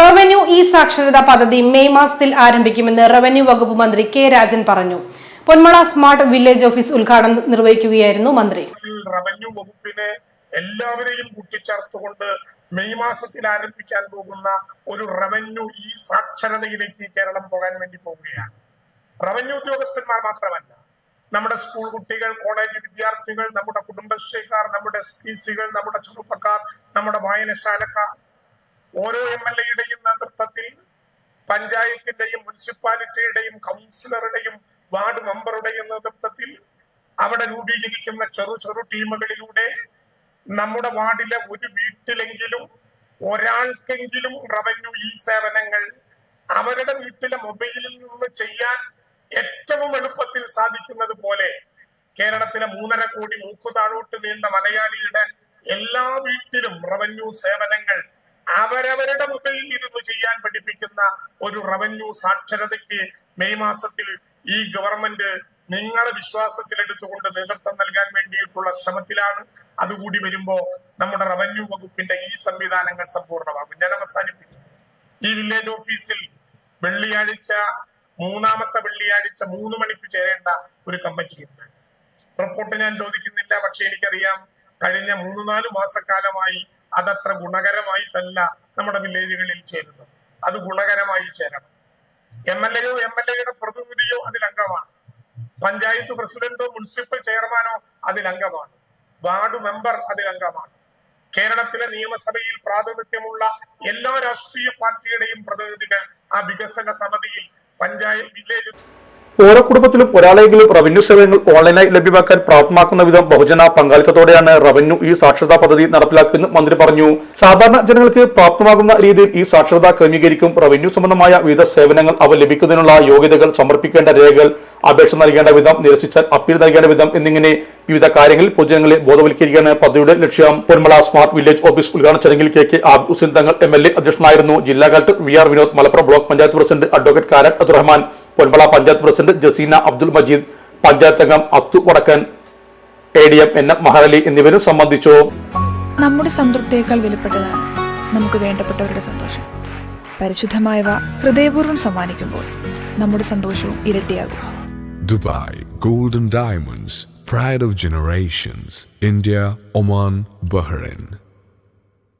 Revenue E സാക്ഷരതാ പദ്ധതി May മാസത്തിൽ ആരംഭിക്കുമെന്ന് റവന്യൂ വകുപ്പ് മന്ത്രി കെ രാജൻ പറഞ്ഞു. പൊന്മള സ്മാർട്ട് വില്ലേജ് ഓഫീസ് ഉദ്ഘാടനം നിർവഹിക്കുകയായിരുന്നു മന്ത്രി. റവന്യൂ വകുപ്പിനെ എല്ലാവരെയും കൂട്ടിച്ചേർത്തുകൊണ്ട് മെയ് മാസത്തിൽ ആരംഭിക്കാൻ പോകുന്ന ഒരു റവന്യൂ ഇ സാക്ഷരതയിലേക്ക് കേരളം പോകാൻ വേണ്ടി പോവുകയാണ്. റവന്യൂ ഉദ്യോഗസ്ഥന്മാർ മാത്രമല്ല നമ്മുടെ സ്കൂൾ കുട്ടികൾ കോളേജ് വിദ്യാർത്ഥികൾ നമ്മുടെ കുടുംബശ്രീക്കാർ നമ്മുടെ എസ് പി സികൾ നമ്മുടെ ചെറുപ്പക്കാർ നമ്മുടെ വായനശാലക്കാർ ഓരോ എം എൽ എയുടെയും നേതൃത്വത്തിൽ പഞ്ചായത്തിന്റെയും മുനിസിപ്പാലിറ്റിയുടെയും കൗൺസിലറുടെയും വാർഡ് മെമ്പറുടെയും നേതൃത്വത്തിൽ അവിടെ രൂപീകരിക്കുന്ന ചെറു ചെറു ടീമുകളിലൂടെ നമ്മുടെ വാർഡിലെ ഒരു വീട്ടിലെങ്കിലും ഒരാൾക്കെങ്കിലും റവന്യൂ ഈ സേവനങ്ങൾ അവരുടെ വീട്ടിലെ മൊബൈലിൽ നിന്ന് ചെയ്യാൻ ഏറ്റവും എളുപ്പത്തിൽ സാധിക്കുന്നത് പോലെ കേരളത്തിലെ മൂന്നര കോടി മൂക്കുതാഴോട്ട് നീണ്ട മലയാളിയുടെ എല്ലാ വീട്ടിലും റവന്യൂ സേവനങ്ങൾ അവരവരുടെ മുമ്പിൽ ഇരുന്ന് ചെയ്യാൻ പഠിപ്പിക്കുന്ന ഒരു റവന്യൂ സാക്ഷരതയ്ക്ക് മെയ് മാസത്തിൽ ഈ ഗവൺമെന്റ് നിങ്ങളെ വിശ്വാസത്തിലെടുത്തുകൊണ്ട് നേതൃത്വം നൽകാൻ വേണ്ടിയിട്ടുള്ള ശ്രമത്തിലാണ്. അതുകൂടി വരുമ്പോ നമ്മുടെ റവന്യൂ വകുപ്പിന്റെ ഈ സംവിധാനങ്ങൾ സമ്പൂർണമാകും. ഞാൻ അവസാനിപ്പിക്കും. ഈ വില്ലേജ് ഓഫീസിൽ വെള്ളിയാഴ്ച മൂന്നാമത്തെ വെള്ളിയാഴ്ച മൂന്ന് മണിക്ക് ചേരേണ്ട ഒരു കമ്മിറ്റിയുണ്ട് റിപ്പോർട്ട് ഞാൻ ചോദിക്കുന്നില്ല പക്ഷെ എനിക്കറിയാം കഴിഞ്ഞ മൂന്ന് നാല് മാസക്കാലമായി അതത്ര ഗുണകരമായിട്ടല്ല നമ്മുടെ വില്ലേജുകളിൽ ചേരുന്നത്. അത് ഗുണകരമായി ചേരണം. എം എൽ എയോ എം എൽ എയുടെ പ്രതിനിധിയോ അതിൽ അംഗമാണ്. പഞ്ചായത്ത് പ്രസിഡന്റോ മുനിസിപ്പൽ ചെയർമാനോ അതിൽ അംഗമാണ്. വാർഡ് മെമ്പർ അതിൽ അംഗമാണ്. കേരളത്തിലെ നിയമസഭയിൽ പ്രാതിനിധ്യമുള്ള എല്ലാ രാഷ്ട്രീയ പാർട്ടിയുടെയും പ്രതിനിധികൾ ആ വികസന സമിതിയിൽ പഞ്ചായത്ത് വില്ലേജ് ഓരോ കുടുംബത്തിലും ഒരാളെങ്കിലും റവന്യൂ സേവനങ്ങൾ ഓൺലൈനായി ലഭ്യമാക്കാൻ പ്രാപ്തമാക്കുന്ന വിധം ബഹുജന പങ്കാളിത്തത്തോടെയാണ് റവന്യൂ ഈ സാക്ഷരതാ പദ്ധതി നടപ്പിലാക്കുമെന്ന് മന്ത്രി പറഞ്ഞു. സാധാരണ ജനങ്ങൾക്ക് പ്രാപ്തമാകുന്ന രീതിയിൽ ഈ സാക്ഷരത ക്രമീകരിക്കും. റവന്യൂ സംബന്ധമായ വിവിധ സേവനങ്ങൾ അവ ലഭിക്കുന്നതിനുള്ള യോഗ്യതകൾ സമർപ്പിക്കേണ്ട രേഖകൾ അപേക്ഷ നൽകേണ്ട വിധം നിരസിച്ചാൽ അപ്പീൽ നൽകേണ്ട വിധം എന്നിങ്ങനെ വിവിധ കാര്യങ്ങളിൽ പൊതുജനങ്ങളെ ബോധവൽക്കരിക്കുകയാണ് പദ്ധതിയുടെ ലക്ഷ്യം. പൊന്മള സ്മാർട്ട് വില്ലേജ് ഓഫീസ് ഉദ്ഘാടന ചടങ്ങിൽ K K ആബ് Hussain Thangal M L A അധ്യക്ഷനായിരുന്നു. ജില്ലാ collector V R Vinod Malappuram block panchayat president advocate Karat Abdurahman Ponmala panchayat president Jaseena Abdul Majeed panchayat അംഗം Athu Vadakkan A D M N M Mahali എന്നിവരും സംബന്ധിച്ചു. നമ്മുടെ സംതൃപ്തിയേക്കാൾ വിലപ്പെട്ടതാണ് നമുക്ക് വേണ്ടപ്പെട്ടവരുടെ സന്തോഷം. പരിശുദ്ധമായവ ഹൃദയപൂർവം സമ്മാനിക്കുമ്പോൾ നമ്മുടെ സന്തോഷവും ഇരട്ടിയാകും. Dubai golden diamonds pride of generations India Oman Bahrain.